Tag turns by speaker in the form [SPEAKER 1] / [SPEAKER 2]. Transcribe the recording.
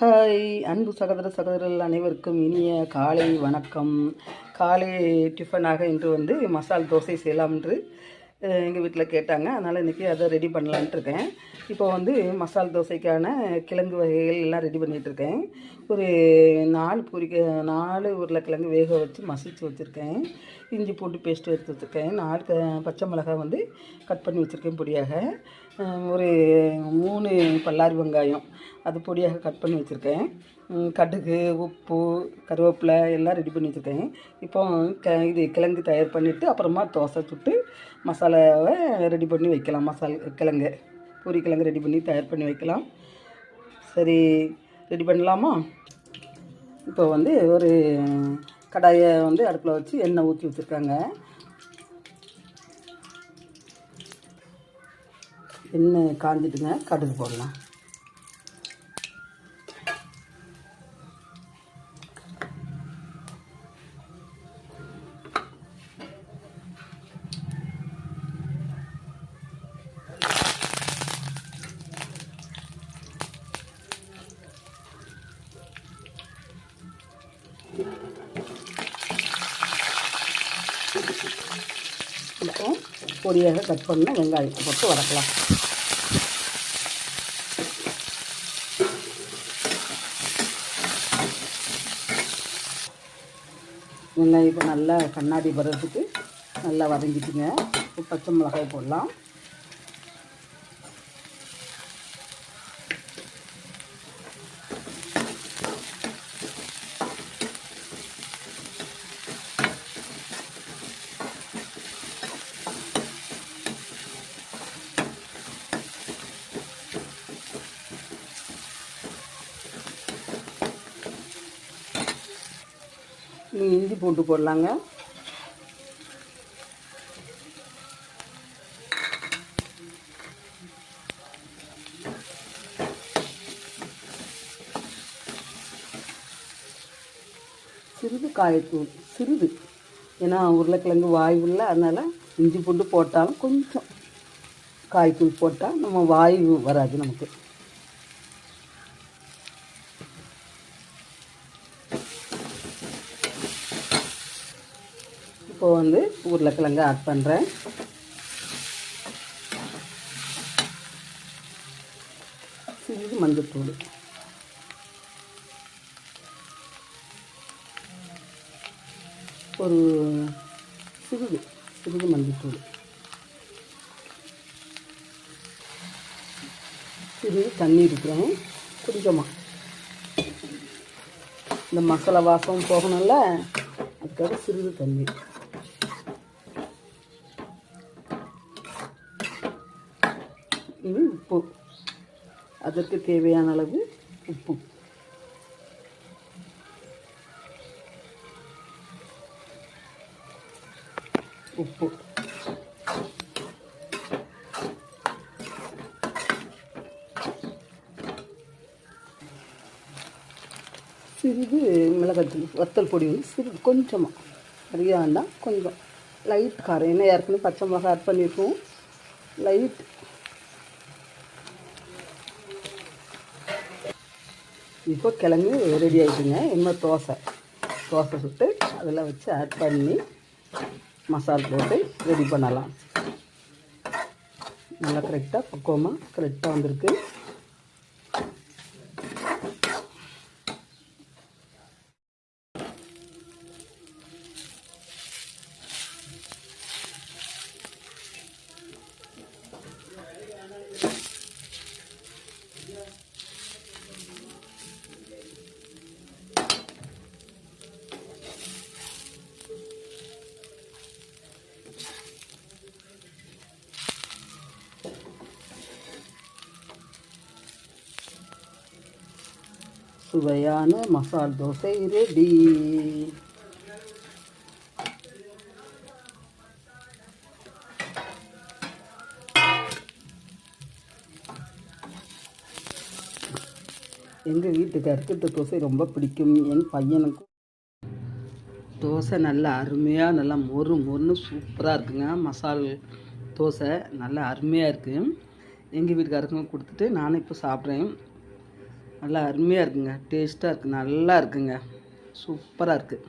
[SPEAKER 1] Hi அன்பு சகோதர சகோதரர்கள் அனைவருக்கும் இனிய காலை வணக்கம். காலை டிஃபனாக இன்று வந்து மசால் தோசை செய்யலாம் என்று எங்கள் வீட்டில் கேட்டாங்க. அதனால் இன்றைக்கி அதை ரெடி பண்ணலான்ட்டு இருக்கேன். இப்போ வந்து மசால் தோசைக்கான கிழங்கு வகைகள் எல்லாம் ரெடி பண்ணிகிட்ருக்கேன் ஒரு நாலு பொரிக்க நாலு உருளைக்கிழங்கு வேக வச்சு மசித்து வச்சுருக்கேன். இஞ்சி பூண்டு பேஸ்ட்டு எடுத்து வச்சுருக்கேன். நாலு க பச்சை மிளகாய் வந்து கட் பண்ணி வச்சுருக்கேன் பொடியாக. ஒரு மூணு பல்லாரி வெங்காயம். அது பொடியாக கட் பண்ணி வச்சுருக்கேன். கடுகு உப்பு கருவேப்பிலை எல்லாம் ரெடி பண்ணி வச்சுருக்கேன். இப்போ க இது கிழங்கு தயார் பண்ணிவிட்டு அப்புறமா தோசை சுட்டு மசாலாவை ரெடி பண்ணி வைக்கலாம். மசால் கிழங்கு பூரி கிழங்கு ரெடி பண்ணி தயார் பண்ணி வைக்கலாம். சரி ரெடி பண்ணலாமா? இப்போ வந்து ஒரு கடாயை வந்து அடுப்பில் வச்சு எண்ணெய் ஊற்றி வச்சுருக்காங்க. எண்ணெய் காஞ்சிட்டுங்க. கடுகு போடலாம். அப்புறம் பொடியாக கட் பண்ண வெங்காயத்தை போட்டு வதக்கலாம். வெங்காயம் இப்போ நல்லா கண்ணாடி வர்றதுக்கு நல்லா வதங்கிட்டுங்க. இப்போ பச்சை மிளகாய் போடலாம். நீங்கள் இஞ்சி பூண்டு போடலாங்க. சிறிது காயத்தூள் சிறிது. ஏன்னா உருளைக்கிழங்கு வாய்வுல அதனால் இஞ்சி பூண்டு போட்டாலும் கொஞ்சம் காய்த்தூள் போட்டால் நம்ம வாய்வு வராது நமக்கு. இப்போ வந்து உருளைக்கிழங்கு ஆட் பண்ணுறேன் சிறிது மஞ்சத்தூள். ஒரு சிறிது சிறிது மஞ்சத்தூள். சிறிது தண்ணி இருக்கிறோம் கொஞ்சமாக இந்த மசாலா வாசம் போகணும்ல அதுக்காக சிறிது தண்ணி. உப்பு. அதற்கு தேவையான அளவு உப்பு. உப்பு. சிறிது மிளகாத்தூள் வத்தல் பொடி வந்து சிறிது கொஞ்சமாக நிறைய வேண்டாம் கொஞ்சம். லைட் காரம். ஏன்னா ஏற்கனவே பச்சை மிளகா ஆட் பண்ணியிருக்கோம். லைட் இப்போ கிழங்கு ரெடி ஆகிட்டுங்க இன்னும் தோசை. தோசை சுட்டு அதில் வச்சு ஆட் பண்ணி மசால் போட்டு ரெடி பண்ணலாம். நல்லா கரெக்டாக பக்குவமாக கரெக்டாக வந்திருக்கு. சுவையான மசால் தோசை ரெடி எங்கள் வீட்டுக்காருக்கு இந்த தோசை ரொம்ப பிடிக்கும். என் பையனுக்கும் தோசை நல்லா அருமையாக நல்லா மொறு மொறுன்னு சூப்பராக இருக்குங்க. மசால் தோசை நல்லா அருமையாக இருக்குது எங்கள் வீட்டுக்காரருக்கும் கொடுத்துட்டு நானும் இப்போ சாப்பிட்றேன். நல்லா அருமையாக இருக்குங்க. டேஸ்ட்டாக இருக்குது நல்லா இருக்குங்க. சூப்பராக இருக்குது